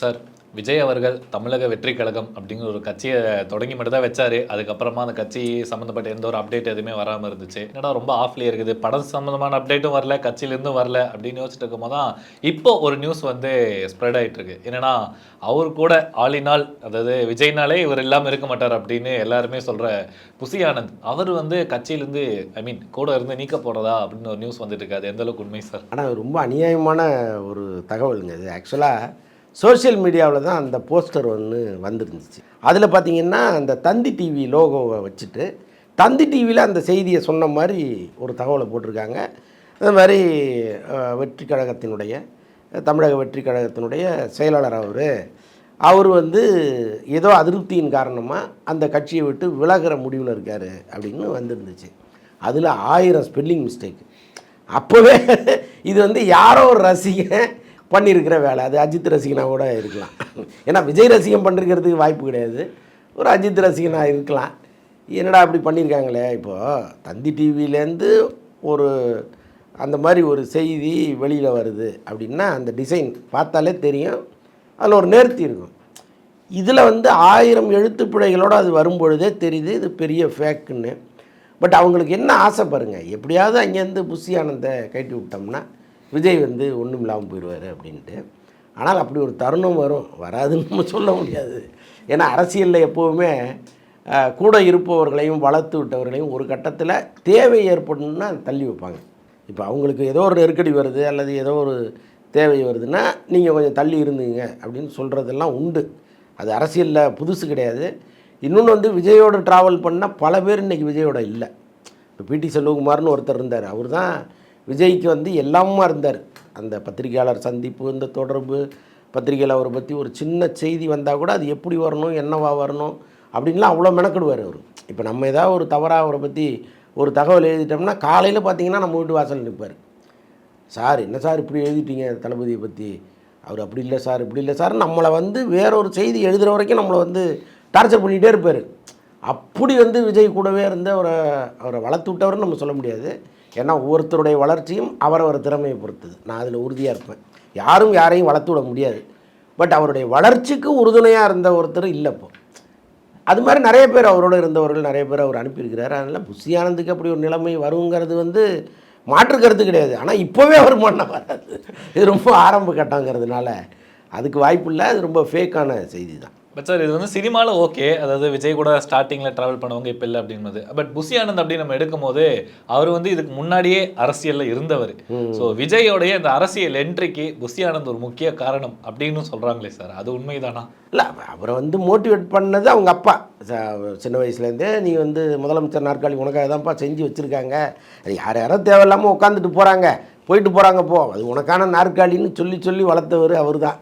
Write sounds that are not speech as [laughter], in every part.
Sir Vijay அவர்கள் தமிழக வெற்றி கழகம் அப்படிங்கிற ஒரு கட்சியை தொடங்கி மட்டும் தான் வச்சாரு. அதுக்கப்புறமா அந்த கட்சி சம்மந்தப்பட்ட எந்த ஒரு அப்டேட் எதுவுமே வராமல் இருந்துச்சு. என்னடா ரொம்ப ஆஃப்லேயே இருக்குது. படம் சம்மந்தமான அப்டேட்டும் வரல கட்சியிலேருந்தும் வரல அப்படின்னு யோசிச்சுட்டு இருக்கும்போது தான் இப்போ ஒரு நியூஸ் வந்து ஸ்ப்ரெட் ஆகிட்டு இருக்கு. என்னன்னா அவர் கூட ஆளினால் அதாவது விஜய்னாலே இவர் இல்லாமல் இருக்க மாட்டார் அப்படின்னு எல்லாருமே சொல்கிற புசி ஆனந்த் அவர் வந்து கட்சியிலேருந்து ஐ மீன் கூட இருந்து நீக்க போகிறதா அப்படின்னு ஒரு நியூஸ் வந்துட்டு இருக்காது எந்தளவுக்கு எந்த அளவுக்கு உண்மை சார்? ஆனால் ரொம்ப அநியாயமான ஒரு தகவலுங்க. இது ஆக்சுவலாக சோஷியல் மீடியாவில் தான் அந்த போஸ்டர் ஒன்று வந்துருந்துச்சு. அதில் பார்த்தீங்கன்னா அந்த தந்தி டிவி லோகோவை வச்சுட்டு தந்தி டிவியில் அந்த செய்தியை சொன்ன மாதிரி ஒரு தகவலை போட்டிருக்காங்க. அது மாதிரி வெற்றி கழகத்தினுடைய தமிழக வெற்றி கழகத்தினுடைய செயலாளர் அவர் அவர் வந்து ஏதோ அதிருப்தியின் காரணமாக அந்த கட்சியை விட்டு விலகிற முடிவில் இருக்கார் அப்படின்னு வந்துருந்துச்சு. அதில் ஆயிரம் ஸ்பெல்லிங் மிஸ்டேக் அப்போவே இது வந்து யாரோ ஒரு ரசிகன் பண்ணியிருக்கிற வேலை. அது அஜித் ரசிகனாக கூட இருக்கலாம். ஏன்னா விஜய் ரசிகன் பண்ணிருக்கிறதுக்கு வாய்ப்பு கிடையாது. ஒரு அஜித் ரசிகனாக இருக்கலாம். என்னடா அப்படி பண்ணியிருக்காங்களே இப்போது தந்தி டிவிலேருந்து ஒரு அந்த மாதிரி ஒரு செய்தி வெளியில் வருது அப்படின்னா அந்த டிசைன் பார்த்தாலே தெரியும். அதில் ஒரு நேர்த்தி இருக்கும். இதில் வந்து ஆயிரம் எழுத்து பிழைகளோடு அது வரும்பொழுதே தெரியுது இது பெரிய ஃபேக்குன்னு பட் அவங்களுக்கு என்ன ஆசை பாருங்கள் எப்படியாவது அங்கேருந்து புஷி ஆனந்தை கட்டி விட்டோம்னா விஜய் வந்து ஒன்றும் இல்லாமல் போயிடுவார் அப்படின்ட்டு. ஆனால் அப்படி ஒரு தருணம் வரும் வராதுன்னு நம்ம சொல்ல முடியாது. ஏன்னா அரசியலில் எப்போவுமே கூட இருப்பவர்களையும் வளர்த்து விட்டவர்களையும் ஒரு கட்டத்தில் தேவை ஏற்படணும்னா தள்ளி வைப்பாங்க. இப்போ அவங்களுக்கு ஏதோ ஒரு நெருக்கடி வருது அல்லது ஏதோ ஒரு தேவை வருதுன்னா நீங்கள் கொஞ்சம் தள்ளி இருந்தீங்க அப்படின்னு சொல்கிறதெல்லாம் உண்டு. அது அரசியலில் புதுசு கிடையாது. இன்னொன்று வந்து விஜயோட ட்ராவல் பண்ணால் பல பேர் இன்றைக்கி விஜயோட இல்லை. இப்போ பிடி செல்வகுமார்னு ஒருத்தர் இருந்தார். அவர் தான் விஜய்க்கு வந்து எல்லாமா இருந்தார். அந்த பத்திரிகையாளர் சந்திப்பு இந்த தொடர்பு பத்திரிகையில் அவரை பற்றி ஒரு சின்ன செய்தி வந்தால் கூட அது எப்படி வரணும் என்னவா வரணும் அப்படின்லாம் அவ்வளோ மெனக்கிடுவார் அவர். இப்போ நம்ம ஏதாவது ஒரு தவறாக அவரை பற்றி ஒரு தகவல் எழுதிட்டோம்னா காலையில் பார்த்தீங்கன்னா நம்ம வீட்டு வாசல் நிற்பார் சார் என்ன சார் இப்படி எழுதிட்டீங்க தளபதியை பற்றி அவர் அப்படி இல்லை சார் இப்படி இல்லை சார். நம்மளை வந்து வேற ஒரு செய்தி எழுதுகிற வரைக்கும் நம்மளை வந்து டார்ச்சர் பண்ணிகிட்டே இருப்பார். அப்படி வந்து விஜய் கூடவே இருந்து அவரை அவரை வளர்த்து விட்டவர்னு நம்ம சொல்ல முடியாது. ஏன்னா ஒவ்வொருத்தருடைய வளர்ச்சியும் அவரவர் திறமையை பொறுத்தது. நான் அதில் உறுதியாக இருப்பேன். யாரும் யாரையும் வளர்த்து விட முடியாது. பட் அவருடைய வளர்ச்சிக்கு உறுதுணையாக இருந்த ஒருத்தர் இல்லைப்போ அது மாதிரி நிறைய பேர் அவரோட இருந்தவர்கள் நிறைய பேர் அவர் அனுப்பியிருக்கிறார். அதனால் புஷி ஆனந்துக்கு அப்படி ஒரு நிலைமை வருங்கிறது வந்து மாற்று கருத்து கிடையாது. ஆனால் இப்போவே அவர் பண்ண வராது. இது ரொம்ப ஆரம்ப கட்டங்கிறதுனால அதுக்கு வாய்ப்பு இல்லை. அது ரொம்ப ஃபேக்கான செய்தி தான். பட் சார் இது வந்து சினிமாவில் ஓகே அதாவது விஜய் கூட ஸ்டார்டிங்கில் ட்ராவல் பண்ணவங்க இப்போ இல்லை அப்படின்றது பட் புசி ஆனந்த் அப்படி நம்ம எடுக்கும்போது அவர் வந்து இதுக்கு முன்னாடியே அரசியலில் இருந்தவர். ஸோ விஜயோடைய இந்த அரசியல் என்ட்ரிக்கு புசி ஆனந்த் ஒரு முக்கிய காரணம் அப்படின்னு சொல்கிறாங்களே சார் அது உண்மைதானா? இல்லை அவரை வந்து மோட்டிவேட் பண்ணது அவங்க அப்பா. சின்ன வயசுலேருந்தே நீ வந்து முதலமைச்சர் நாற்காலி உனக்காக தான்ப்பா செஞ்சு வச்சுருக்காங்க. யார் யாரோ தேவையில்லாமல் உட்காந்துட்டு போகிறாங்க போயிட்டு போகிறாங்க போ. அது உனக்கான நாற்காலின்னு சொல்லி சொல்லி வளர்த்தவர் அவர் தான்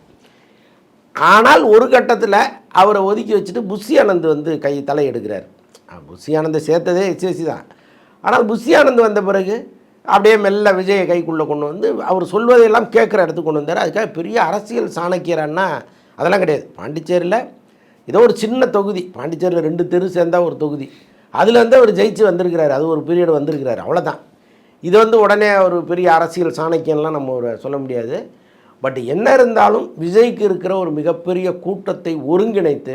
ஆனால் ஒரு கட்டத்தில் அவரை ஒதுக்கி வச்சுட்டு புஷி ஆனந்த் வந்து கை தலை எடுக்கிறார். அஹ் புஷி ஆனந்தை சேர்த்ததே எஸ்எஸ்சி தான். ஆனால் புஷி ஆனந்த் வந்த பிறகு அப்படியே மெல்ல விஜயை கைக்குள்ளே கொண்டு வந்து அவர் சொல்வதையெல்லாம் கேட்குற இடத்துக்கு கொண்டு வந்தார். அதுக்காக பெரிய அரசியல் சாணக்கியரான்னா அதெல்லாம் கிடையாது. பாண்டிச்சேரியில் ஏதோ ஒரு சின்ன தொகுதி பாண்டிச்சேரியில் ரெண்டு தெரு சேர்ந்தா ஒரு தொகுதி. அதில் வந்து அவர் ஜெயிச்சு வந்திருக்கிறாரு. அது ஒரு பீரியட் வந்திருக்கிறார். அவ்வளோதான் இது வந்து உடனே ஒரு பெரிய அரசியல் சாணக்கியம்லாம் நம்ம ஒரு சொல்ல முடியாது. பட் என்ன இருந்தாலும் விஜய்க்கு இருக்கிற ஒரு மிகப்பெரிய கூட்டத்தை ஒருங்கிணைத்து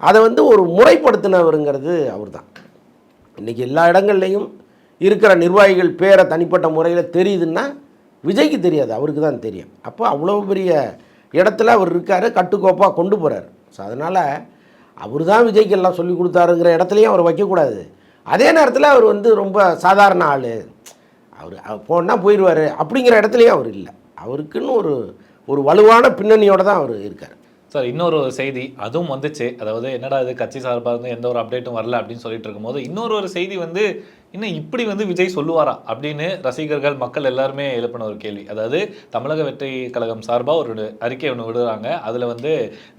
அதை வந்து ஒரு முறைப்படுத்தினவருங்கிறது அவர் தான் இன்றைக்கி எல்லா இடங்கள்லையும் இருக்கிற நிர்வாகிகள் பேரை தனிப்பட்ட முறையில் தெரியுதுன்னா விஜய்க்கு தெரியாது அவருக்கு தான் தெரியும். அப்போ அவ்வளோ பெரிய இடத்துல அவர் இருக்கார் கட்டுக்கோப்பாக கொண்டு போகிறார் ஸோ அதனால் அவர் தான் விஜய்க்கு எல்லாம் சொல்லி கொடுத்தாருங்கிற இடத்துலையும் அவர் வைக்கக்கூடாது அதே நேரத்தில் அவர் வந்து ரொம்ப சாதாரண ஆள். அவர் போனால் போயிடுவார் அப்படிங்கிற இடத்துலையும் அவர் இல்லை. அவருக்குன்னு ஒரு ஒரு வலுவான பின்னணியோடு தான் அவர் இருக்கார். சார் இன்னொரு செய்தி அதுவும் வந்துச்சு. அதாவது என்னடா இது கட்சி சார்பாக இருந்து எந்த ஒரு அப்டேட்டும் வரல அப்படின்னு சொல்லிட்டு இருக்கும்போது இன்னொரு ஒரு செய்தி வந்து இன்னும் இப்படி வந்து விஜய் சொல்லுவாரா அப்படின்னு ரசிகர்கள் மக்கள் எல்லாருமே எழுப்பின ஒரு கேள்வி. அதாவது தமிழக வெற்றி கழகம் சார்பாக ஒரு அறிக்கை ஒன்று விடுறாங்க. அதில் வந்து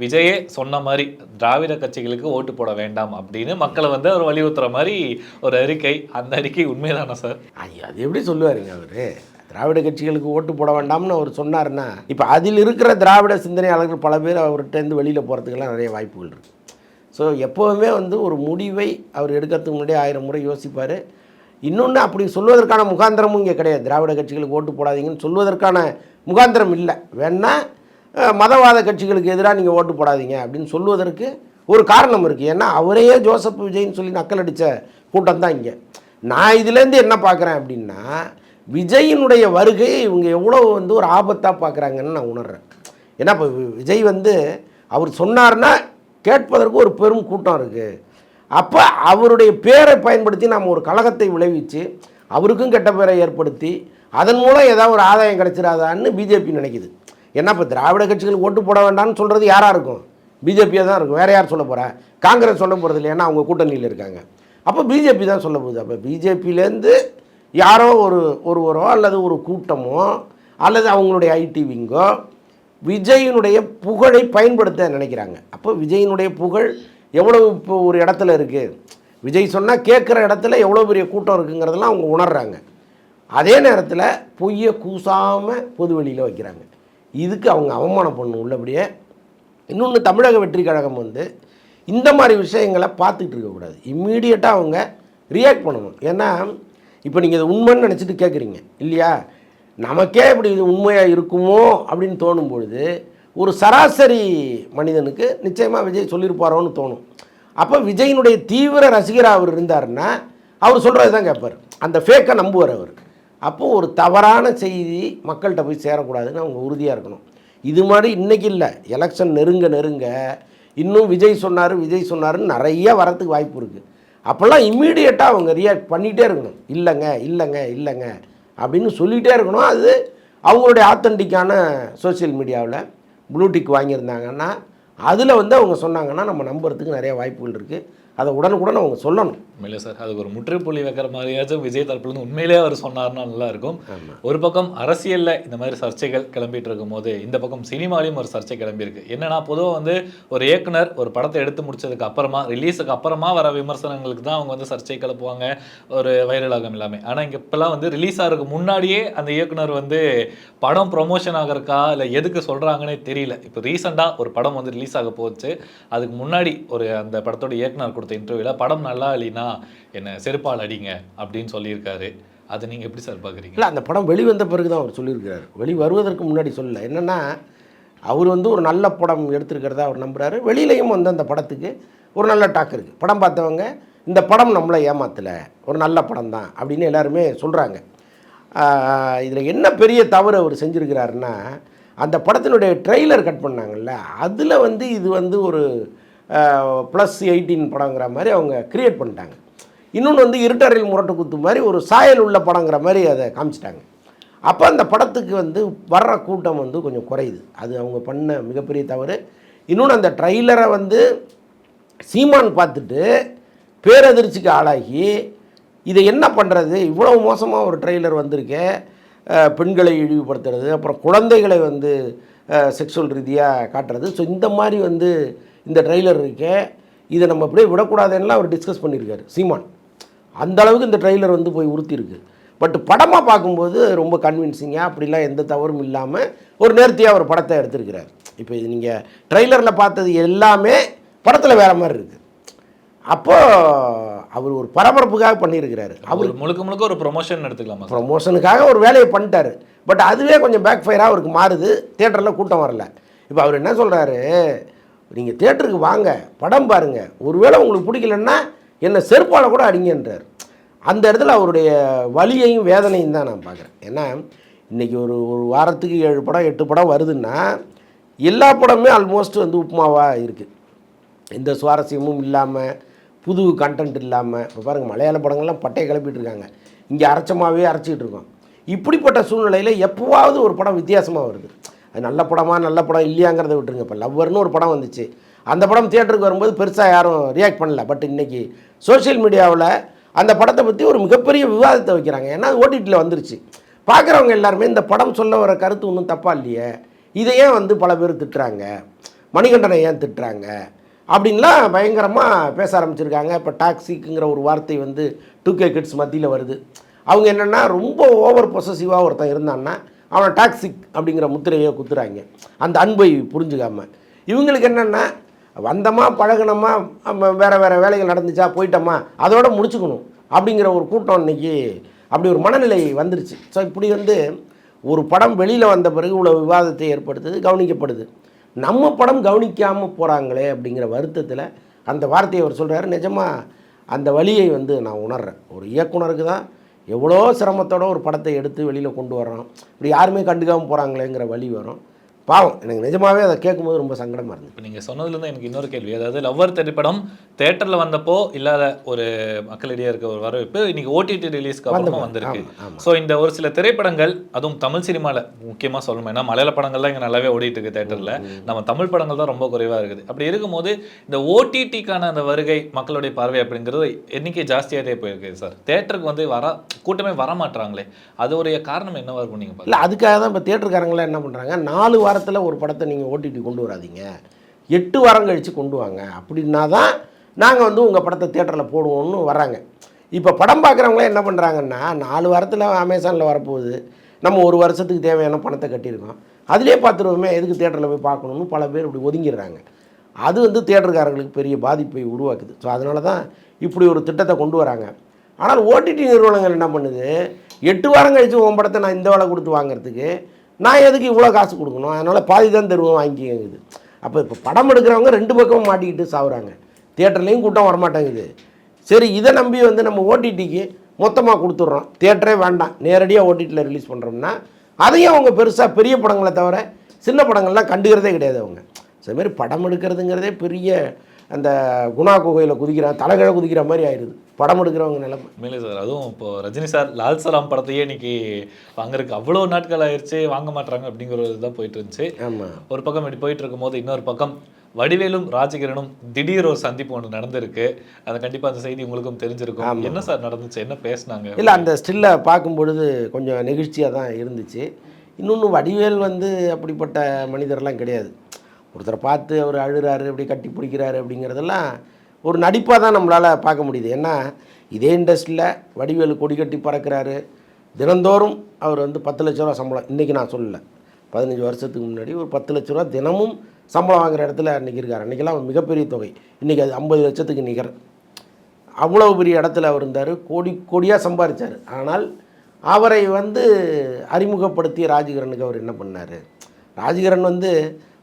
விஜயே சொன்ன மாதிரி திராவிட கட்சிகளுக்கு ஓட்டு போட வேண்டாம் அப்படின்னு மக்களை வந்து அவர் வலியுறுத்துற மாதிரி ஒரு அறிக்கை. அந்த அறிக்கை உண்மைதானா சார் ஐயா அது எப்படி சொல்லுவாருங்க அவர்? திராவிட கட்சிகளுக்கு ஓட்டு போட வேண்டாம்னு அவர் சொன்னார்னா இப்போ அதில் இருக்கிற திராவிட சிந்தனையாளர்கள் பல பேர் அவர்கிட்டருந்து வெளியில் போகிறதுக்கெல்லாம் நிறைய வாய்ப்புகள் இருக்குது ஸோ எப்போவுமே வந்து ஒரு முடிவை அவர் எடுக்கிறதுக்கு முன்னாடியே ஆயிரம் முறை யோசிப்பார். இன்னொன்று அப்படி சொல்வதற்கான முகாந்திரமும் இங்கே கிடையாது. திராவிட கட்சிகளுக்கு ஓட்டு போடாதீங்கன்னு சொல்வதற்கான முகாந்திரம் இல்லை. வேணால் மதவாத கட்சிகளுக்கு எதிராக நீங்கள் ஓட்டு போடாதீங்க அப்படின்னு சொல்லுவதற்கு ஒரு காரணம் இருக்குது ஏன்னா அவரையே ஜோசப் விஜய்ன்னு சொல்லி நக்கல் அடித்த கூட்டம் தான் இங்கே. நான் இதுலேருந்து என்ன பார்க்குறேன் அப்படின்னா விஜயினுடைய வருகையை இவங்க எவ்வளோ வந்து ஒரு ஆபத்தாக பார்க்குறாங்கன்னு நான் உணர்றேன். ஏன்னா இப்போ விஜய் வந்து அவர் சொன்னார்னா கேட்பதற்கு ஒரு பெரும் கூட்டம் இருக்குது அப்போ அவருடைய பேரை பயன்படுத்தி நாம் ஒரு கழகத்தை விளைவிச்சு அவருக்கும் கெட்ட பேரை ஏற்படுத்தி அதன் மூலம் ஏதாவது ஒரு ஆதாயம் கிடைச்சிடாதான்னு பிஜேபி நினைக்குது. ஏன்னா இப்போ திராவிட கட்சிகள் ஓட்டு போட வேண்டாம்னு சொல்கிறது யாராக இருக்கும்? பிஜேபியாக தான் இருக்கும். வேறு யார் சொல்ல போகிறா காங்கிரஸ் சொல்ல போகிறது இல்லைன்னா அவங்க கூட்டணியில் இருக்காங்க. அப்போ பிஜேபி தான் சொல்ல போகுது. அப்போ பிஜேபியிலேருந்து யாரோ ஒரு ஒருவரோ அல்லது ஒரு கூட்டமோ அல்லது அவங்களுடைய ஐடி விங்கோ விஜயினுடைய புகழை பயன்படுத்த நினைக்கிறாங்க. அப்போ விஜயினுடைய புகழ் எவ்வளவு இப்போ ஒரு இடத்துல இருக்குது விஜய் சொன்னால் கேட்குற இடத்துல எவ்வளோ பெரிய கூட்டம் இருக்குங்கிறதெல்லாம் அவங்க உணர்கிறாங்க அதே நேரத்தில் பொய்யை கூசாமல் பொது வெளியில் வைக்கிறாங்க. இதுக்கு அவங்க அவமானம் பண்ணணும் உள்ளபடியே. இன்னொன்று தமிழக வெற்றி கழகம் வந்து இந்த மாதிரி விஷயங்களை பார்த்துக்கிட்டு இருக்கக்கூடாது. இம்மீடியட்டாக அவங்க ரியாக்ட் பண்ணணும். ஏன்னா இப்போ நீங்கள் இதை உண்மைன்னு நினச்சிட்டு கேட்குறீங்க இல்லையா? நமக்கே இப்படி இது உண்மையாக இருக்குமோ அப்படின்னு தோணும் பொழுது ஒரு சராசரி மனிதனுக்கு நிச்சயமாக விஜய் சொல்லியிருப்பாரோன்னு தோணும். அப்போ விஜயினுடைய தீவிர ரசிகராக அவர் இருந்தார்னா அவர் சொல்கிறது தான் கேட்பார் அந்த ஃபேக்கை நம்புவார் அவர். அப்போது ஒரு தவறான செய்தி மக்கள்கிட்ட போய் சேரக்கூடாதுன்னு அவங்க உறுதியாக இருக்கணும். இது மாதிரி இன்றைக்கி இல்லை. எலெக்ஷன் நெருங்க நெருங்க இன்னும் விஜய் சொன்னார் விஜய் சொன்னார்னு நிறைய வரத்துக்கு வாய்ப்பு இருக்குது அப்போல்லாம் இம்மீடியட்டாக அவங்க ரியாக்ட் பண்ணிகிட்டே இருக்கணும். இல்லைங்க இல்லைங்க இல்லைங்க அப்படின்னு சொல்லிகிட்டே இருக்கணும். அது அவங்களுடைய ஆத்தன்டிக்கான சோஷியல் மீடியாவில் ப்ளூடிக் வாங்கியிருந்தாங்கன்னா அதில் வந்து அவங்க சொன்னாங்கன்னா நம்ம நம்புறதுக்கு நிறைய வாய்ப்புகள் இருக்குது அதை உடனுக்குடன் அவங்க சொல்லணும். உண்மையிலே சார் அதுக்கு ஒரு முற்றுப்புள்ளி வைக்கிற மாதிரியாச்சும் விஜய் தரப்புலேருந்து உண்மையிலே அவர் சொன்னார்னா நல்லா இருக்கும் ஒரு பக்கம் அரசியல்ல இந்த மாதிரி சர்ச்சைகள் கிளம்பிட்டு இருக்கும்போது இந்த பக்கம் சினிமாலையும் ஒரு சர்ச்சை கிளம்பியிருக்கு. என்னன்னா பொதுவாக வந்து ஒரு இயக்குனர் ஒரு படத்தை எடுத்து முடிச்சதுக்கு அப்புறமா ரிலீஸுக்கு அப்புறமா வர விமர்சனங்களுக்கு தான் அவங்க வந்து சர்ச்சை கிளப்புவாங்க. ஒரு வைரலாகம் எல்லாமே ஆனால் இங்கே இப்போல்லாம் வந்து ரிலீஸ் ஆகிறதுக்கு முன்னாடியே அந்த இயக்குனர் வந்து படம் ப்ரொமோஷன் ஆகிறக்கா இல்லை எதுக்கு சொல்கிறாங்கன்னே தெரியல. இப்போ ரீசெண்டாக ஒரு படம் வந்து ரிலீஸ் ஆக போச்சு. அதுக்கு முன்னாடி ஒரு அந்த படத்தோட இயக்குனர் கொடுத்த இன்டர்வியூவில் படம் நல்லா இல்லைனா என்னை செருப்பால் அடிங்க அப்படின்னு சொல்லியிருக்காரு. அதை நீங்கள் எப்படி சார் பார்க்குறீங்க இல்லை அந்த படம் வெளிவந்த பிறகு தான் அவர் சொல்லியிருக்கிறார். வெளி வருவதற்கு முன்னாடி சொல்லலை. என்னென்னா அவர் வந்து ஒரு நல்ல படம் எடுத்திருக்கிறதா அவர் நம்புகிறாரு வெளியிலையும் வந்து அந்த படத்துக்கு ஒரு நல்ல டாக் இருக்குது படம் பார்த்தவங்க இந்த படம் நம்மளை ஏமாத்தலை. ஒரு நல்ல படம் தான் அப்படின்னு எல்லாருமே சொல்கிறாங்க இதில் என்ன பெரிய தவறு அவர் செஞ்சுருக்கிறாருன்னா அந்த படத்தினுடைய ட்ரெய்லர் கட் பண்ணாங்கல்ல அதில் வந்து இது வந்து ஒரு ப்ளஸ் எயிட்டீன் படங்கிற மாதிரி அவங்க கிரியேட் பண்ணிட்டாங்க. இன்னொன்று வந்து இருட்டறையில் முரட்டு குத்து மாதிரி ஒரு சாயல் உள்ள படங்கிற மாதிரி அதை காமிச்சிட்டாங்க. அப்போ அந்த படத்துக்கு வந்து வர்ற கூட்டம் வந்து கொஞ்சம் குறையுது. அது அவங்க பண்ண மிகப்பெரிய தவறு. இன்னொன்று அந்த ட்ரைலரை வந்து சீமான் பார்த்துட்டு பேரதிர்ச்சிக்கு ஆளாகி இதை என்ன பண்ணுறது இவ்வளோ மோசமாக ஒரு ட்ரெய்லர் வந்திருக்கே. பெண்களை இழிவுபடுத்துறது அப்புறம் குழந்தைகளை வந்து செக்ஷுவல் ரீதியாக காட்டுறது. ஸோ இந்த மாதிரி வந்து இந்த ட்ரெய்லர் இருக்கே இதை நம்ம அப்படியே விடக்கூடாதுன்னுலாம் அவர் டிஸ்கஸ் பண்ணியிருக்காரு சீமான். அந்த அளவுக்கு இந்த ட்ரெய்லர் வந்து போய் உறுத்திருக்கு பட் படமாக பார்க்கும்போது ரொம்ப கன்வின்சிங்காக அப்படிலாம் எந்த தவறும் இல்லாமல் ஒரு நேர்த்தியாக ஒரு படத்தை எடுத்திருக்கிறார். இப்போ இது நீங்கள் ட்ரெய்லரில் பார்த்தது எல்லாமே படத்தில் வேறு மாதிரி இருக்குது அப்போது அவர் ஒரு பரபரப்புக்காக பண்ணியிருக்கிறாரு. அவர் முழுக்க முழுக்க ஒரு ப்ரொமோஷன் எடுத்துக்கலாமா ப்ரொமோஷனுக்காக ஒரு வேலையை பண்ணிட்டாரு. பட் அதுவே கொஞ்சம் பேக் ஃபயராக அவருக்கு மாறுது. தேட்டரில் கூட்டம் வரல. இப்போ அவர் என்ன சொல்கிறாரு நீங்கள் தேட்டருக்கு வாங்க படம் பாருங்கள் ஒருவேளை உங்களுக்கு பிடிக்கலன்னா என்னை செருப்பால் கூட அடிங்கன்றார். அந்த இடத்துல அவருடைய வலியையும் வேதனையும் தான் நான் பார்க்குறேன். ஏன்னா இன்றைக்கி ஒரு ஒரு வாரத்துக்கு ஏழு படம் எட்டு படம் வருதுன்னா எல்லா படமே ஆல்மோஸ்ட் வந்து உப்புமாவாக இருக்குது எந்த சுவாரஸ்யமும் இல்லாமல் புது கண்டென்ட் இல்லாமல் இப்போ பாருங்கள் மலையாள படங்கள்லாம் பட்டையை கிளப்பிட்டு இருக்காங்க. இங்கே அரைச்சமாகவே அரைச்சிக்கிட்டு இருக்கோம். இப்படிப்பட்ட சூழ்நிலையில் எப்போவாவது ஒரு படம் வித்தியாசமாக வருது. அது நல்ல படமா நல்ல படம் இல்லையாங்கிறத விட்டுருங்க. இப்போ லவ்வர்னு ஒரு படம் வந்துச்சு. அந்த படம் தியேட்டருக்கு வரும்போது பெருசாக யாரும் ரியாக்ட் பண்ணல. பட் இன்றைக்கி சோஷியல் மீடியாவில் அந்த படத்தை பற்றி ஒரு மிகப்பெரிய விவாதத்தை வைக்கிறாங்க. ஏன்னா அது ஓடிடியில் வந்துருச்சு. பார்க்குறவங்க எல்லாருமே இந்த படம் சொல்ல வர கருத்து ஒன்றும் தப்பா இல்லையே. இதை ஏன் வந்து பல பேர் திட்டுறாங்க? மணிகண்டனை ஏன் திட்டுறாங்க? அப்படின்லாம் பயங்கரமாக பேச ஆரம்பிச்சிருக்காங்க. இப்போ டாக்ஸிக்குங்கிற ஒரு வார்த்தை வந்து டூ கே கிட்ஸ் மத்தியில் வருது. அவங்க என்னென்னா ரொம்ப ஓவர் பொசசிவாக ஒருத்தன் இருந்தான்னா அவனை டாக்ஸிக் அப்படிங்கிற முத்திரையை குத்துறாங்க. அந்த அன்பை புரிஞ்சுக்காமல் இவங்களுக்கு என்னென்னா வந்தோமா பழகினோமா நம்ம வேறு வேறு வேலைகள் நடந்துச்சா போயிட்டோமா அதோட முடிச்சுக்கணும் அப்படிங்கிற ஒரு கூட்டம் இன்றைக்கி அப்படி ஒரு மனநிலை வந்துருச்சு. ஸோ இப்படி வந்து ஒரு படம் வெளியில் வந்த பிறகு இவ்வளோ விவாதத்தை ஏற்படுத்துது கவனிக்கப்படுது. நம்ம படம் கவனிக்காமல் போகிறாங்களே அப்படிங்கிற வருத்தத்தில் அந்த வார்த்தையை அவர் சொல்கிறாரு நிஜமாக அந்த வழியை வந்து நான் உணர்கிறேன் ஒரு இயக்குனருக்கு தான் எவ்வளோ சிரமத்தோட ஒரு படத்தை எடுத்து வெளியில் கொண்டு வர்றோம் இப்படி யாருமே கண்டுக்காமல் போகிறாங்களேங்கிற வழி வரும். பாவம் எனக்கு நிஜமாவே அதை கேட்கும்போது ரொம்ப சங்கடமாக இருந்தது. இப்போ நீங்கள் சொன்னதுலேருந்து எனக்கு இன்னொரு கேள்வி. அதாவது லவ்வர் திரைப்படம் தேட்டரில் வந்தப்போ இல்லாத ஒரு மக்களிடையே இருக்க ஒரு வரவேற்பு இன்னைக்கு ஓடிடி ரிலீஸ்க்கு அப்புறமா வந்திருக்கு. ஸோ இந்த ஒரு சில திரைப்படங்கள் அதுவும் தமிழ் சினிமாவில் முக்கியமாக சொல்லணும் ஏன்னா மலையாள படங்கள்லாம் இங்கே நல்லாவே ஓடிட்டு இருக்கு தேட்டரில் நம்ம தமிழ் படங்கள் தான் ரொம்ப குறைவாக இருக்குது. அப்படி இருக்கும்போது இந்த ஓடிடிக்கான அந்த வருகை மக்களுடைய பார்வை அப்படிங்கிறது எண்ணிக்கை ஜாஸ்தியாகிட்டே போயிருக்கு சார். தேட்டருக்கு வந்து வர கூட்டமே வர மாட்றாங்களே அதோடைய காரணம் என்னவா இருக்கும் நீங்கள் இல்லை அதுக்காக தான் இப்போ தேட்டருக்காரங்களாம் என்ன பண்ணுறாங்க நாலு வாரத்தில் ஒரு படத்தை நீங்கள் ஓடிடி கொண்டு வராதீங்க. எட்டு வாரம் கழித்து கொண்டு வாங்க. அப்படின்னா தான் நாங்கள் வந்து உங்கள் படத்தை தேட்டரில் போடுவோம்னு வராங்க இப்போ படம் பார்க்குறவங்களாம் என்ன பண்ணுறாங்கன்னா நாலு வாரத்தில் அமேசானில் வரப்போகுது. நம்ம ஒரு வருஷத்துக்கு தேவையான பணத்தை கட்டியிருக்கோம். அதிலே பார்த்துருவோமே எதுக்கு தேட்டரில் போய் பார்க்கணுன்னு பல பேர் இப்படி ஒதுங்கிடுறாங்க. அது வந்து தேட்டருக்காரங்களுக்கு பெரிய பாதிப்பை உருவாக்குது. ஸோ அதனால தான் இப்படி ஒரு திட்டத்தை கொண்டு வராங்க. ஆனால் ஓடிடி நிறுவனங்கள் என்ன பண்ணுது? எட்டு வாரம் கழித்து உன் படத்தை நான் இந்த வேலை கொடுத்து வாங்குறதுக்கு நான் எதுக்கு இவ்வளோ காசு கொடுக்கணும்? அதனால் பாதி தான் தருவோம் வாங்கிக்கிங்குது அப்போ இப்போ படம் எடுக்கிறவங்க ரெண்டு பக்கமும் மாட்டிக்கிட்டு சாவுறாங்க. தேட்டர்லேயும் கூட்டம் வரமாட்டேங்குது. சரி இதை நம்பி வந்து நம்ம ஓடிடிக்கு மொத்தமாக கொடுத்துட்றோம். தேட்டரே வேண்டாம். நேரடியாக ஓடிடியில் ரிலீஸ் பண்ணுறோம்னா அதையும் அவங்க பெருசாக பெரிய படங்களை தவிர சின்ன படங்கள்லாம் கண்டுக்கிறதே கிடையாது அவங்க. சில படம் எடுக்கிறதுங்கிறதே பெரிய அந்த குணா குகையில் குதிக்கிறான் தலைகழ குதிக்கிற மாதிரி ஆயிடுது. படம் எடுக்கிறவங்க நிலைமை. உண்மையிலே சார் அதுவும் இப்போ ரஜினி சார் லால் சலாம் படத்தையே இன்னைக்கு வாங்குறதுக்கு அவ்வளோ நாட்கள் ஆயிடுச்சு வாங்க மாட்றாங்க அப்படிங்கிற இதுதான் போயிட்டு இருந்துச்சு. ஆமாம் ஒரு பக்கம் இப்படி போயிட்டு இருக்கும்போது இன்னொரு பக்கம் வடிவேலும் ராஜகிரனும் திடீர் ஒரு சந்திப்பு ஒன்று நடந்திருக்கு. அது கண்டிப்பா அந்த செய்தி உங்களுக்கும் தெரிஞ்சிருக்கும். என்ன சார் நடந்துச்சு? என்ன பேசுனாங்க? இல்லை அந்த ஸ்டில்லை பார்க்கும் பொழுது கொஞ்சம் நெகிழ்ச்சியாக தான் இருந்துச்சு. இன்னொன்று வடிவேல் வந்து அப்படிப்பட்ட மனிதர்லாம் கிடையாது. ஒருத்தரை பார்த்து அவர் அழுகிறாரு அப்படி கட்டி பிடிக்கிறாரு அப்படிங்கிறதெல்லாம் ஒரு நடிப்பாக தான் நம்மளால் பார்க்க முடியுது. ஏன்னா இதே இண்டஸ்ட்ரியில் வடிவேலு கொடி கட்டி பறக்கிறாரு. தினந்தோறும் அவர் வந்து பத்து லட்ச ரூபா சம்பளம் இன்றைக்கி நான் சொல்லலை. பதினஞ்சு வருஷத்துக்கு முன்னாடி ஒரு பத்து லட்ச ரூபா தினமும் சம்பளம் வாங்குகிற இடத்துல அன்றைக்கி இருக்கார். அன்றைக்கெல்லாம் மிகப்பெரிய தொகை. இன்றைக்கி அது ஐம்பது லட்சத்துக்கு நிகர். அவ்வளோ பெரிய இடத்துல அவர் இருந்தார். கோடி கோடியாக சம்பாதிச்சார் ஆனால் அவரை வந்து அறிமுகப்படுத்திய ராஜகிரனுக்கு அவர் என்ன பண்ணார்? ராஜகிரன் வந்து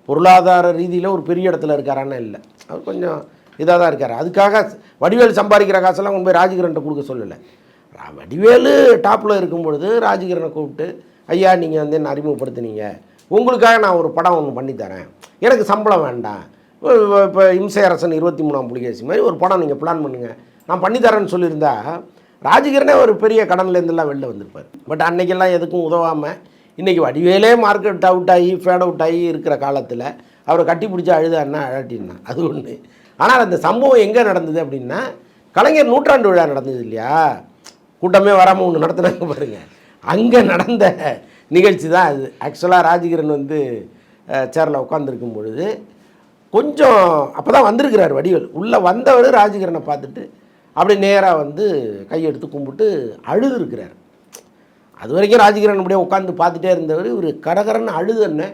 பொருளாதார ரீதியில் ஒரு பெரிய இடத்துல இருக்காரான்னு இல்லை. அவர் கொஞ்சம் இதாக தான் இருக்கார். அதுக்காக வடிவேல் சம்பாதிக்கிற காசெல்லாம் கொண்டு போய் ராஜகிரன்ட்ட கொடுக்க சொல்லலை. வடிவேலு டாப்பில் இருக்கும் பொழுது ராஜகிரனை கூப்பிட்டு ஐயா நீங்கள் வந்து என்ன அறிமுகப்படுத்துனீங்க? உங்களுக்காக நான் ஒரு படம் ஒன்று பண்ணித்தரேன் எனக்கு சம்பளம் வேண்டாம். இப்போ இம்சை அரசன் இருபத்தி மூணாம் புலிகேசி மாதிரி ஒரு படம் நீங்கள் பிளான் பண்ணுங்கள் நான் பண்ணித்தரேன்னு சொல்லியிருந்தா ராஜகிரனே ஒரு பெரிய கடன்லேருந்துலாம் வெளில வந்திருப்பார். பட் அன்னைக்கெல்லாம் எதுக்கும் உதவாமல் இன்றைக்கி வடிவேலே மார்க்கெட் அவுட் ஆகி ஃபேட் அவுட் ஆகி இருக்கிற காலத்தில் அவரை கட்டி பிடிச்சி அழுதாருன்னா அழட்டின்னா அது ஒன்று ஆனால் அந்த சம்பவம் எங்கே நடந்தது அப்படின்னா கலைஞர் நூற்றாண்டு விழா நடந்தது இல்லையா? கூட்டமே வராமல் ஒன்று நடத்துனாங்க பாருங்கள் அங்கே நடந்த நிகழ்ச்சி தான் அது. ஆக்சுவலாக ராஜகிரன் வந்து சேரில் உட்காந்துருக்கும் பொழுது கொஞ்சம் அப்போ தான் வந்திருக்கிறார் வடிவேல். உள்ளே வந்தவர் ராஜகிரனை பார்த்துட்டு அப்படியே நேராக வந்து கையெடுத்து கும்பிட்டு அழுது இருக்கிறார் அது வரைக்கும் ராஜகிரன் அப்படியே உட்காந்து பார்த்துட்டே இருந்தவர் இவர் கடகரன்னு அழுதுன்னு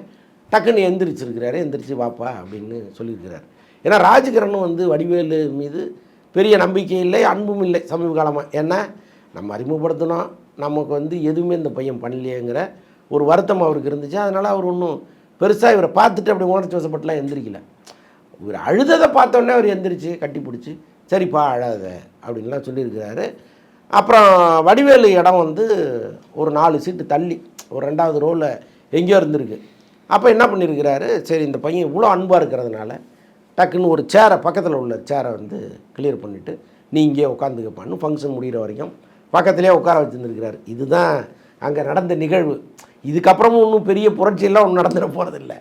டக்குன்னு எந்திரிச்சிருக்கிறாரு எந்திரிச்சு வாப்பா அப்படின்னு சொல்லியிருக்கிறார். ஏன்னா ராஜகிரனும் வந்து வடிவேலு மீது பெரிய நம்பிக்கை இல்லை அன்பும் இல்லை சமீப காலமாக ஏன்னா நம்ம அறிமுகப்படுத்தினோம் நமக்கு வந்து எதுவுமே இந்த பையன் பண்ணலையேங்கிற ஒரு வருத்தம் அவருக்கு இருந்துச்சு. அதனால் அவர் ஒன்றும் பெருசாக இவரை பார்த்துட்டு அப்படி உணர்ச்சி வசப்பட்டுலாம் எந்திரிக்கல. இவர் அழுததை பார்த்தோன்னே அவர் எந்திரிச்சு கட்டி பிடிச்சி சரிப்பா அழாத அப்படின்லாம் சொல்லியிருக்கிறாரு. அப்புறம் வடிவேலு இடம் வந்து ஒரு நாலு சீட்டு தள்ளி ஒரு ரெண்டாவது ரோவில் எங்கேயோ இருந்திருக்கு. அப்போ என்ன பண்ணியிருக்கிறாரு சரி இந்த பையன் இவ்வளோ அன்பாக இருக்கிறதுனால டக்குன்னு ஒரு சேரை பக்கத்தில் உள்ள சேரை வந்து கிளியர் பண்ணிவிட்டு நீ இங்கேயே உட்காந்துக்கப்பான்னு ஃபங்க்ஷன் முடிகிற வரைக்கும் பக்கத்துலேயே உட்கார வச்சுருந்துருக்கிறார். இதுதான் அங்கே நடந்த நிகழ்வு. இதுக்கப்புறமும் ஒன்றும் பெரிய புரட்சியெல்லாம் ஒன்றும் நடந்துட போகிறதில்ல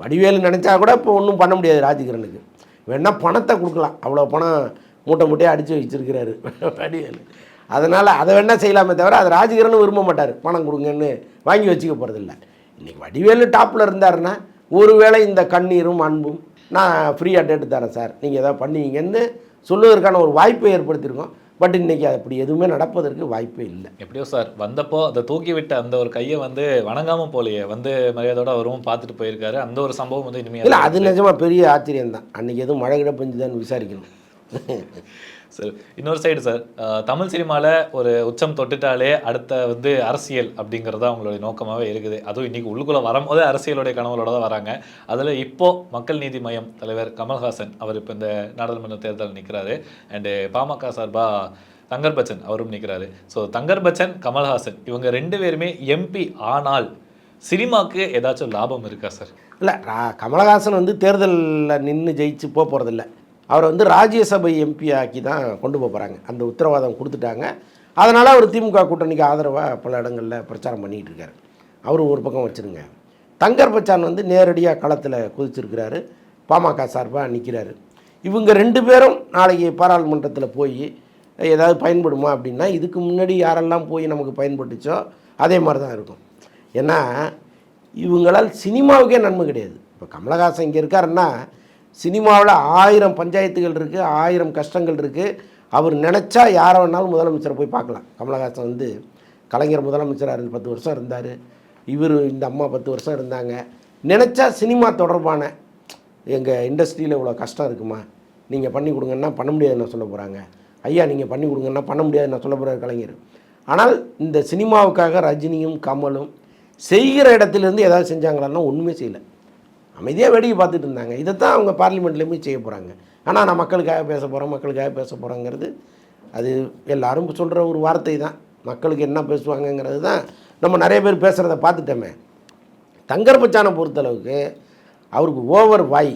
வடிவேலு நினச்சா கூட இப்போ ஒன்றும் பண்ண முடியாது ராஜகிரனுக்கு. வேணால் பணத்தை கொடுக்கலாம். அவ்வளோ பணம் மூட்டை மூட்டையாக அடித்து வச்சுருக்கிறாரு வடிவேலு. அதனால் அதை வேணா செய்யலாமே தவிர அது ராஜகிரனும் விரும்ப மாட்டார். பணம் கொடுங்கன்னு வாங்கி வச்சுக்க போகிறதில்ல இன்றைக்கி வடிவேலு டாப்பில் இருந்தாருன்னா ஒருவேளை இந்த கண்ணீரும் அன்பும் நான் ஃப்ரீயாக டேட்டு தரேன் சார். நீங்கள் எதாவது பண்ணுவீங்கன்னு சொல்லுவதற்கான ஒரு வாய்ப்பை ஏற்படுத்தியிருக்கோம். பட் இன்றைக்கி அப்படி எதுவுமே நடப்பதற்கு வாய்ப்பே இல்லை. எப்படியோ சார் வந்தப்போ அதை தூக்கி விட்ட அந்த ஒரு கையை வந்து வணங்காம போலையே வந்து மரியாதையோட அவரும் பார்த்துட்டு போயிருக்காரு. அந்த ஒரு சம்பவம் வந்து இல்லை இனிமையா அது நிஜமாக பெரிய ஆச்சரியம் தான் அன்றைக்கி எதுவும் மழை கிட பெஞ்சுதான்னு விசாரிக்கணும். [laughs] சார் இன்னொரு சைடு சார் தமிழ் சினிமாவில் ஒரு உச்சம் தொட்டுட்டாலே அடுத்த வந்து அரசியல் அப்படிங்கிறது அவங்களுடைய நோக்கமாகவே இருக்குது. அதுவும் இன்றைக்கி உள்ளுக்குள்ளே வரும்போது அரசியலுடைய கனவுகளோட தான் வராங்க. அதில் இப்போது மக்கள் நீதி மையம் தலைவர் கமல்ஹாசன் அவர் இப்போ இந்த நாடாளுமன்ற தேர்தலில் நிற்கிறாரு அண்டு பாமக சார்பாக தங்கர் பச்சன் அவரும் நிற்கிறாரு ஸோ தங்கர் பச்சன் கமல்ஹாசன் இவங்க ரெண்டு பேருமே எம்பி ஆனால் சினிமாவுக்கு ஏதாச்சும் லாபம் இருக்கா சார் இல்லை கமலஹாசன் வந்து தேர்தலில் நின்று ஜெயிச்சு போக போகிறதில்ல அவரை வந்து ராஜ்யசபை எம்பி ஆக்கி தான் கொண்டு போக போகிறாங்க அந்த உத்தரவாதம் கொடுத்துட்டாங்க. அதனால் அவர் திமுக கூட்டணிக்கு ஆதரவாக பல இடங்களில் பிரச்சாரம் பண்ணிகிட்டு இருக்காரு. அவர் ஒரு பக்கம் வச்சுருங்க. தங்கர் பச்சான் வந்து நேரடியாக களத்தில் குதிச்சிருக்கிறாரு. பாமக சார்பாக நிற்கிறாரு இவங்க ரெண்டு பேரும் நாளைக்கு பாராளுமன்றத்தில் போய் ஏதாவது பயன்படுமா அப்படின்னா இதுக்கு முன்னாடி யாரெல்லாம் போய் நமக்கு பயன்பட்டுச்சோ அதே மாதிரி தான் இருக்கும். ஏன்னா இவங்களால் சினிமாவுக்கே நன்மை கிடையாது. இப்போ கமலஹாசன் இங்கே இருக்காருன்னா சினிமாவில் ஆயிரம் பஞ்சாயத்துகள் இருக்குது ஆயிரம் கஷ்டங்கள் இருக்குது அவர் நினச்சா யாரை வேணாலும் முதலமைச்சரை போய் பார்க்கலாம். கமலஹாசன் வந்து கலைஞர் முதலமைச்சராக இருந்து பத்து வருஷம் இருந்தார். இவர் இந்த அம்மா பத்து வருஷம் இருந்தாங்க. நினச்சா சினிமா தொடர்பான எங்கள் இண்டஸ்ட்ரியில் இவ்வளோ கஷ்டம் இருக்குமா? நீங்கள் பண்ணி கொடுங்கன்னா பண்ண முடியாதுன்னு சொல்ல போகிறாங்க ஐயா நீங்கள் பண்ணி கொடுங்கன்னா பண்ண முடியாதுன்னு சொல்ல போகிறார் கலைஞர். ஆனால் இந்த சினிமாவுக்காக ரஜினியும் கமலும் செய்கிற இடத்துலேருந்து ஏதாவது செஞ்சாங்களான்னா ஒன்றுமே செய்யலை. அமைதியாக வேடிக்கை பார்த்துட்டு இருந்தாங்க. இதைத்தான் அவங்க பார்லிமெண்ட்லேயுமே செய்ய போகிறாங்க ஆனால் நான் மக்களுக்காக பேச போகிறேன் மக்களுக்காக பேச போகிறேங்கிறது அது எல்லாரும் சொல்கிற ஒரு வார்த்தை தான். மக்களுக்கு என்ன பேசுவாங்கங்கிறது தான். நம்ம நிறைய பேர் பேசுகிறத பார்த்துட்டோமே. தங்கர்பச்சானை பொறுத்தளவுக்கு அவருக்கு ஓவர் வாய்.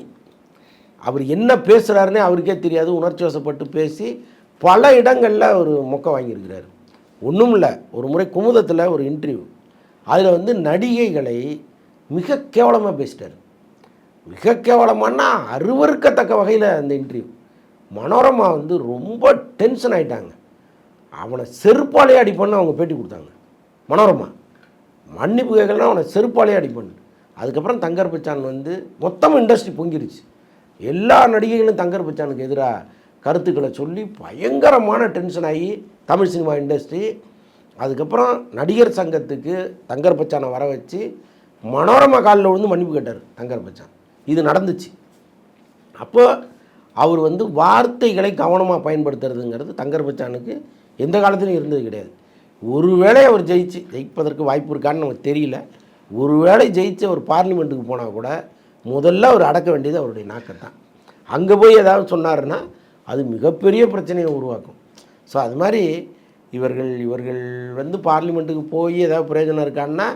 அவர் என்ன பேசுகிறாருன்னே அவருக்கே தெரியாது. உணர்ச்சி வசப்பட்டு பேசி பல இடங்களில் அவர் மொக்க வாங்கியிருக்கிறார். ஒன்றும் இல்லை. ஒரு முறை குமுதத்தில் ஒரு இன்டர்வியூ அதில் வந்து நடிகைகளை மிக கேவலமாக பேசிட்டார். மிக கேவலமானா அருவருக்கத்தக்க வகையில் அந்த இன்டர்வியூ மனோரமா வந்து ரொம்ப டென்ஷன் ஆயிட்டாங்க. அவனை செருப்பாலே அடிப்பண்ணு அவங்க பேட்டி கொடுத்தாங்க. மனோரமா. மன்னிப்பு கேட்கலன்னா அவனை செருப்பாலே அடிப்பண்ணு அதுக்கப்புறம் தங்கர் பச்சான் வந்து மொத்தம் இண்டஸ்ட்ரி பொங்கிருச்சு. எல்லா நடிகைகளும் தங்கர் பச்சானுக்கு எதிராக கருத்துக்களை சொல்லி பயங்கரமான டென்ஷன் ஆகி தமிழ் சினிமா இண்டஸ்ட்ரி அதுக்கப்புறம் நடிகர் சங்கத்துக்கு தங்கர் பச்சானை வர வச்சு மனோரமா காலில் விழுந்து மன்னிப்பு கேட்டார் தங்கர் பச்சான் இது நடந்துச்சு. அப்போ அவர் வந்து வார்த்தைகளை கவனமாக பயன்படுத்துறதுங்கிறது தங்கர் பச்சானுக்கு எந்த காலத்துலையும் இருந்தது கிடையாது. ஒருவேளை அவர் ஜெயிச்சு ஜெயிப்பதற்கு வாய்ப்பு இருக்கான்னு நமக்கு தெரியல. ஒருவேளை ஜெயிச்சு அவர் பார்லிமெண்ட்டுக்கு போனால் கூட முதல்ல அவர் அடக்க வேண்டியது அவருடைய நாக்கத்தான். அங்கே போய் ஏதாவது சொன்னாருன்னா அது மிகப்பெரிய பிரச்சனையை உருவாக்கும். ஸோ அது மாதிரி இவர்கள் இவர்கள் வந்து பார்லிமெண்ட்டுக்கு போய் ஏதாவது பிரயோஜனம் இருக்கான்னா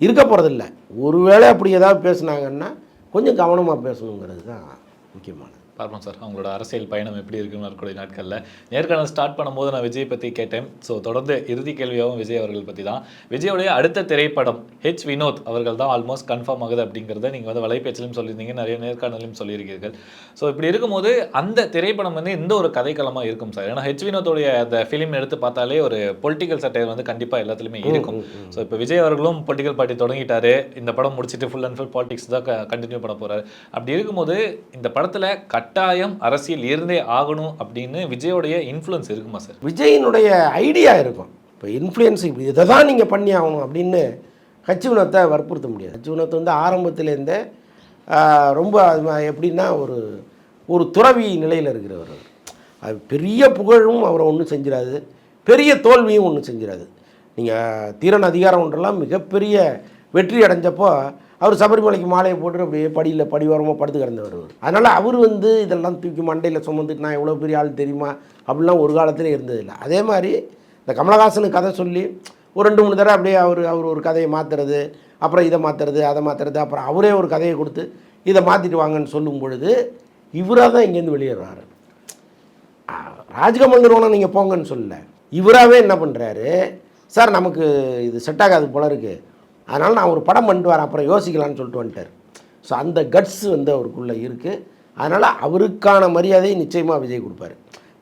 இருக்க போகிறதில்ல ஒருவேளை அப்படி ஏதாவது பேசுனாங்கன்னா கொஞ்சம் கவனமாக பேசணுங்கிறது தான் முக்கியமானது. பார்ப்போம் சார். அவங்களோட அரசியல் பயணம் எப்படி இருக்குன்னு வரக்கூடிய நாட்களில். நேர்காணல் ஸ்டார்ட் பண்ணும்போது நான் விஜய் பற்றி கேட்டேன். ஸோ தொடர்ந்து இறுதி கேள்வியாகவும் விஜய் அவர்கள் பற்றி தான். விஜயோடைய அடுத்த திரைப்படம் ஹெச் வினோத் அவர்கள் தான் ஆல்மோஸ்ட் கன்ஃபார்ம் ஆகுது அப்படிங்கிறத நீங்கள் வந்து வலைபேச்சிலும் சொல்லியிருந்தீங்க நிறைய நேர்காணலையும் சொல்லியிருக்கீர்கள். ஸோ இப்படி இருக்கும்போது அந்த திரைப்படம் வந்து எந்த ஒரு கதைக்களமாக இருக்கும் சார்? ஏன்னா ஹெச் வினோத்துடைய அந்த ஃபிலிம் எடுத்து பார்த்தாலே ஒரு பொலிட்டிக்கல் சட்டையர் வந்து கண்டிப்பாக எல்லாத்துலேயுமே இருக்கும். ஸோ இப்போ விஜய் அவர்களும் பொலிட்டிக்கல் பார்ட்டி தொடங்கிட்டாரு. இந்த படம் முடிச்சுட்டு ஃபுல் அண்ட் ஃபுல் பாலிடிக்ஸ் தான் கண்டினியூ பண்ண போறாரு. அப்படி இருக்கும்போது இந்த படத்தில் கட்டாயம் அரசியல் இருந்தே ஆகணும் அப்படின்னு விஜயோடைய இன்ஃப்ளூயன்ஸ் இருக்குமா சார்? விஜயினுடைய ஐடியா இருக்கும். இப்போ இன்ஃப்ளூயன்ஸ் இப்படி இதை தான் நீங்கள் பண்ணி ஆகணும் அப்படின்னு ஹச்சுவினத்தை வற்புறுத்த முடியாது. ஹச்சுவினத்தை வந்து ஆரம்பத்திலேருந்தே ரொம்ப எப்படின்னா ஒரு ஒரு துறவி நிலையில் இருக்கிறவர் அது பெரிய புகழும் அவரை ஒன்றும் செஞ்சிடாது பெரிய தோல்வியும் ஒன்றும் செஞ்சிடாது நீங்கள் தீரன் அதிகாரம் ஒன்றெல்லாம் மிகப்பெரிய வெற்றி அடைஞ்சப்போ அவர் சபரிமலைக்கு மாலையை போட்டு அப்படியே படியில் படிவாரமாக படுத்து கிடந்து வருவார் அதனால் அவர் வந்து இதெல்லாம் தூக்கி மண்டையில் சுமந்துட்டு நான் எவ்வளோ பெரிய ஆள் தெரியுமா? அப்படிலாம் ஒரு காலத்தில் இருந்ததில்லை. அதே மாதிரி இந்த கமலஹாசனுக்கு கதை சொல்லி ஒரு ரெண்டு மூணு தடவை அப்படியே அவர் அவர் ஒரு கதையை மாற்றுறது அப்புறம் இதை மாற்றுறது அதை மாற்றுறது அப்புறம் அவரே ஒரு கதையை கொடுத்து இதை மாற்றிட்டு வாங்கன்னு சொல்லும் பொழுது இவராக தான் இங்கேருந்து வெளியேறாரு. ராஜ்கமல் நிறுவனம் நீங்கள் போங்கன்னு சொல்லல. இவராகவே என்ன பண்ணுறாரு சார் நமக்கு இது செட் ஆகாது போல இருக்குது அதனால் நான் ஒரு படம் பண்ணிட்டு வரேன் அப்புறம் யோசிக்கலான்னு சொல்லிட்டு வந்துட்டார். ஸோ அந்த கட்ஸ் வந்து அவருக்குள்ளே இருக்குது அதனால் அவருக்கான மரியாதையை நிச்சயமாக விஜய் கொடுப்பாரு.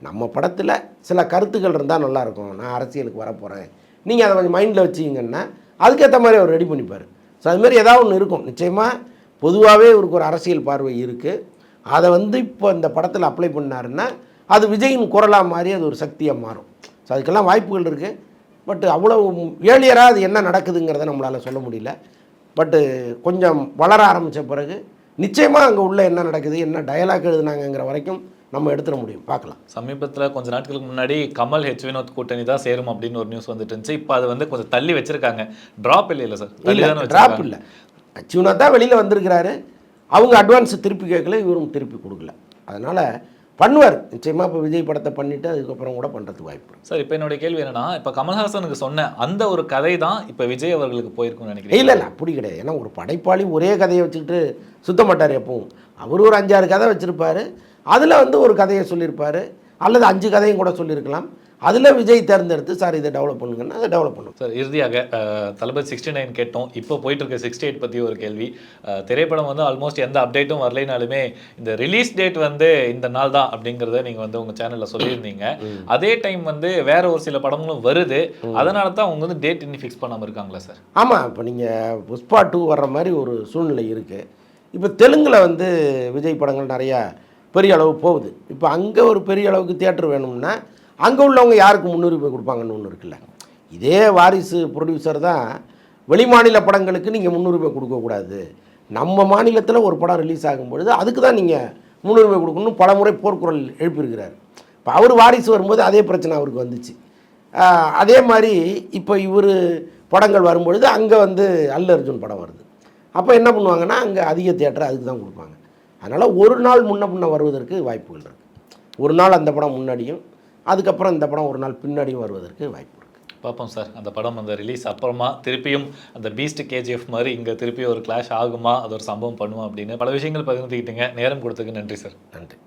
நம்ம படத்தில் சில கருத்துக்கள் இருந்தால் நல்லாயிருக்கும் நான் அரசியலுக்கு வரப்போகிறேன் நீங்கள் அதை கொஞ்சம் மைண்டில் வச்சிங்கன்னா அதுக்கேற்ற மாதிரி அவர் ரெடி பண்ணிப்பார். ஸோ அதுமாரி ஏதாவது ஒன்று இருக்கும். நிச்சயமாக பொதுவாகவே இவருக்கு ஒரு அரசியல் பார்வை இருக்குது அதை வந்து இப்போ இந்த படத்தில் அப்ளை பண்ணாருன்னா அது விஜயின் குரலாக மாறி அது ஒரு சக்தியாக மாறும். ஸோ அதுக்கெல்லாம் வாய்ப்புகள் இருக்குது பட் அவ்வளோ ஏழியராக அது என்ன நடக்குதுங்கிறத நம்மளால் சொல்ல முடியல. பட்டு கொஞ்சம் வளர ஆரம்பித்த பிறகு நிச்சயமாக அங்கே உள்ள என்ன நடக்குது என்ன டயலாக் எழுதுனாங்கங்கிற வரைக்கும் நம்ம எடுத்துட முடியும். பார்க்கலாம். சமீபத்தில் கொஞ்ச நாட்களுக்கு முன்னாடி கமல் ஹெச் வினோத் கூட்டணி தான் சேரும் அப்படின்னு ஒரு நியூஸ் வந்துட்டு இருந்துச்சு. இப்போ அது வந்து கொஞ்சம் தள்ளி வச்சிருக்காங்க. ட்ராப் இல்லை இல்லை சார் தள்ளி இல்லை ட்ராப் இல்லை. அச்சுனா தான் வெளியில் வந்திருக்கிறாரு. அவங்க அட்வான்ஸ் திருப்பி கேட்கல இவரும் திருப்பி கொடுக்கல. அதனால் பண்ணுவார். நிச்சயமாக இப்போ விஜய் படத்தை பண்ணிவிட்டு அதுக்கப்புறம் கூட பண்ணுறதுக்கு வாய்ப்பு சார் இப்போ என்னுடைய கேள்வி என்னன்னா இப்போ கமல்ஹாசனுக்கு சொன்ன அந்த ஒரு கதை தான் இப்போ விஜய் அவர்களுக்கு போயிருக்கும்னு நினைக்கிறேன் இல்லை இல்லை அப்படி கிடையாது. ஏன்னா ஒரு படைப்பாளி ஒரே கதையை வச்சுக்கிட்டு சுத்த மாட்டார் எப்பவும். அவர் ஒரு அஞ்சாறு கதை வச்சுருப்பார். அதில் வந்து ஒரு கதையை சொல்லியிருப்பார். அல்லது அஞ்சு கதையும் கூட சொல்லியிருக்கலாம். அதில் விஜய் தேர்ந்தெடுத்து சார் இதை டெவலப் பண்ணுங்கன்னா அதை டெவலப் பண்ணும். சார் இறுதியாக தளபதி சிக்ஸ்டி நைன் கேட்டோம். இப்போ போயிட்டு இருக்க சிக்ஸ்டி எயிட் பற்றி ஒரு கேள்வி. திரைப்படம் வந்து ஆல்மோஸ்ட் எந்த அப்டேட்டும் வரலைனாலுமே இந்த ரிலீஸ் டேட் வந்து இந்த நாள் தான் அப்படிங்கிறத நீங்கள் வந்து உங்கள் சேனலில் சொல்லியிருந்தீங்க. அதே டைம் வந்து வேற ஒரு சில படங்களும் வருது. அதனால தான் அவங்க வந்து டேட் இன்னும் ஃபிக்ஸ் பண்ணாமல் இருக்காங்களா சார்? ஆமாம் இப்போ நீங்கள் புஷ்பா டூ வர்ற மாதிரி ஒரு சூழ்நிலை இருக்குது இப்போ தெலுங்கில் வந்து விஜய் படங்கள் நிறையா பெரிய அளவு போகுது. இப்போ அங்கே ஒரு பெரிய அளவுக்கு தியேட்டர் வேணும்னா அங்கே உள்ளவங்க யாருக்கு முன்னுரிமை கொடுப்பாங்கன்னு ஒன்று இருக்குல்ல? இதே வாரிசு ப்ரொடியூசர் தான் வெளிமாநில படங்களுக்கு நீங்கள் முன்னுரிமை கொடுக்கக்கூடாது நம்ம மாநிலத்தில் ஒரு படம் ரிலீஸ் ஆகும் பொழுது அதுக்கு தான் நீங்கள் முன்னுரிமை கொடுக்கணும் பல முறை போர்க்குரல் எழுப்பியிருக்கிறார். இப்போ அவர் வாரிசு வரும்போது அதே பிரச்சனை அவருக்கு வந்துச்சு. அதே மாதிரி இப்போ இவர் படங்கள் வரும்பொழுது அங்கே வந்து அல்லு அர்ஜுன் படம் வருது. அப்போ என்ன பண்ணுவாங்கன்னா அங்கே அதிக தேட்டர் அதுக்கு தான் கொடுப்பாங்க. அதனால் ஒரு நாள் முன்ன முன்ன வருவதற்கு வாய்ப்புகள் இருக்குது ஒரு நாள் அந்த படம் முன்னாடியும் அதுக்கப்புறம் இந்த படம் ஒரு நாள் பின்னாடியும் வருவதற்கு வாய்ப்பு பார்ப்போம் சார். அந்த படம் அந்த ரிலீஸ் அப்புறமா திருப்பியும் அந்த பீஸ்ட் கேஜிஎஃப் மாதிரி இங்கே திருப்பி ஒரு கிளாஷ் ஆகுமா? அது ஒரு சம்பவம் பண்ணுமா அப்படின்னு பல விஷயங்கள் பகிர்ந்துக்கிட்டீங்க நேரம் கொடுத்ததுக்கு நன்றி சார். நன்றி.